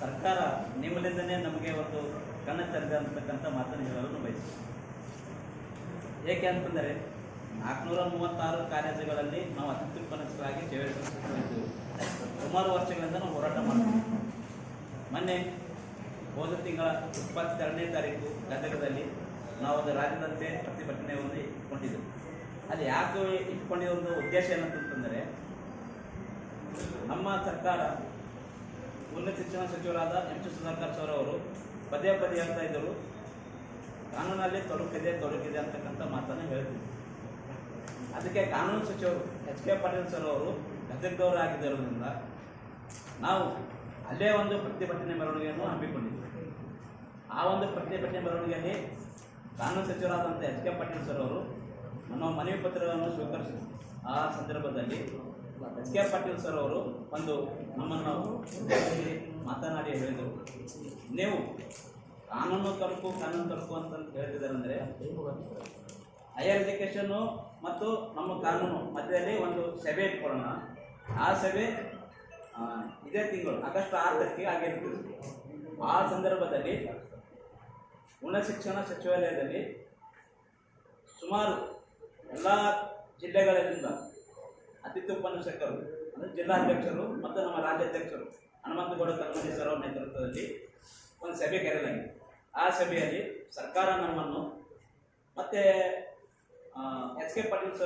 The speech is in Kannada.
ಸರ್ಕಾರ ನಿಮ್ಮಲ್ಲಿಂದನೇ ನಮಗೆ ಒಂದು ಕಣ್ಣ ತೆರೆದ ಅಂತಕ್ಕಂಥ ಮಾತನ್ನು ಹೇಳಲು ಬಯಸಿ ಏಕೆ ಅಂತಂದರೆ ನಾಲ್ಕುನೂರ ಮೂವತ್ತಾರು ಕಾಲೇಜುಗಳಲ್ಲಿ ನಾವು ಅತ್ಯುತ್ಪನ್ನರಾಗಿ ಸೇವೆ ಸಲ್ಲಿಸಿದ್ದೇವೆ ಸುಮಾರು ವರ್ಷಗಳಿಂದ ನಾವು ಹೋರಾಟ ಮಾಡ್ತೀವಿ. ಮೊನ್ನೆ ಹೋದ ತಿಂಗಳ ಇಪ್ಪತ್ತೆರಡನೇ ತಾರೀಕು ಗದಗದಲ್ಲಿ ನಾವು ಒಂದು ರಾಜ್ಯದಂತೆ ಪ್ರತಿಭಟನೆಯನ್ನು ಇಟ್ಕೊಂಡಿದ್ದೆವು. ಅಲ್ಲಿ ಯಾಕೆ ಇಟ್ಕೊಂಡಿರೋ ಒಂದು ಉದ್ದೇಶ ಏನಂತಂದರೆ ನಮ್ಮ ಸರ್ಕಾರ ಉನ್ನತ ಶಿಕ್ಷಣ ಸಚಿವರಾದ ಎಂ ಸಿ ಸುಧಾಕರ್ ಸರ್ ಅವರು ಪದೇ ಪದೇ ಹೇಳ್ತಾ ಇದ್ದರು, ಕಾನೂನಲ್ಲಿ ತೊಡಕಿದೆ ತೊಡಕಿದೆ ಅಂತಕ್ಕಂಥ ಮಾತನ್ನು ಹೇಳ್ತಿದ್ರು ಅದಕ್ಕೆ ಕಾನೂನು ಸಚಿವರು ಎಚ್ ಕೆ ಪಾಟೀಲ್ ಸರ್ ಅವರು ಗದಗದವರು ಆಗಿದ್ದರಿಂದ ನಾವು ಅಲ್ಲೇ ಒಂದು ಪ್ರತಿಭಟನೆ ಮೆರವಣಿಗೆಯನ್ನು ಹಮ್ಮಿಕೊಂಡಿದ್ವಿ. ಆ ಒಂದು ಪ್ರತಿಭಟನೆ ಮೆರವಣಿಗೆಯಲ್ಲಿ ಕಾನೂನು ಸಚಿವರಾದಂಥ ಎಚ್ ಕೆ ಪಾಟೀಲ್ ಸರ್ ಅವರು ನಮ್ಮ ಮನವಿ ಪತ್ರವನ್ನು ಸ್ವೀಕರಿಸಿದರು. ಆ ಸಂದರ್ಭದಲ್ಲಿ ಎಚ್ ಕೆ ಪಾಟೀಲ್ ಸರ್ ಅವರು ಒಂದು ನಮ್ಮನ್ನು ಮಾತನಾಡಿ ಹೇಳಿದರು. ನೀವು ಕಾನೂನು ತರಕು ಕಾನೂನು ತರಕು ಅಂತ ಹೇಳ್ತಿದ್ದಾರೆ ಅಂದರೆ ಹೈಯರ್ ಎಜುಕೇಷನ್ನು ಮತ್ತು ನಮ್ಮ ಕಾನೂನು ಮಧ್ಯದಲ್ಲಿ ಒಂದು ಸಭೆ ಇಟ್ಕೊಳ್ಳೋಣ. ಆ ಸಭೆ ಇದೇ ತಿಂಗಳು, ಆಗಸ್ಟ್ ಆರು ತಾರೀಕಿಗೆ ಆಗಿರ್ತದೆ. ಆ ಸಂದರ್ಭದಲ್ಲಿ ಉನ್ನತ ಶಿಕ್ಷಣ ಸಚಿವಾಲಯದಲ್ಲಿ ಸುಮಾರು ಎಲ್ಲ ಜಿಲ್ಲೆಗಳಿಂದ ಅತಿಥಿ ಉಪನ್ಯಾಸಕರು ಅಂದರೆ ಜಿಲ್ಲಾಧ್ಯಕ್ಷರು ಮತ್ತು ನಮ್ಮ ರಾಜ್ಯಾಧ್ಯಕ್ಷರು ಹನುಮಂತಗೌಡ ಕಲ್ಮಡಿ ಸರ್ ಅವರ ನೇತೃತ್ವದಲ್ಲಿ ಒಂದು ಸಭೆ ಕರೆಯಲಾಗಿದೆ. ಆ ಸಭೆಯಲ್ಲಿ ಸರ್ಕಾರ ನಮ್ಮನ್ನು ಮತ್ತು ಎಚ್ ಕೆ ಪಾಟೀಲ್ ಸರ್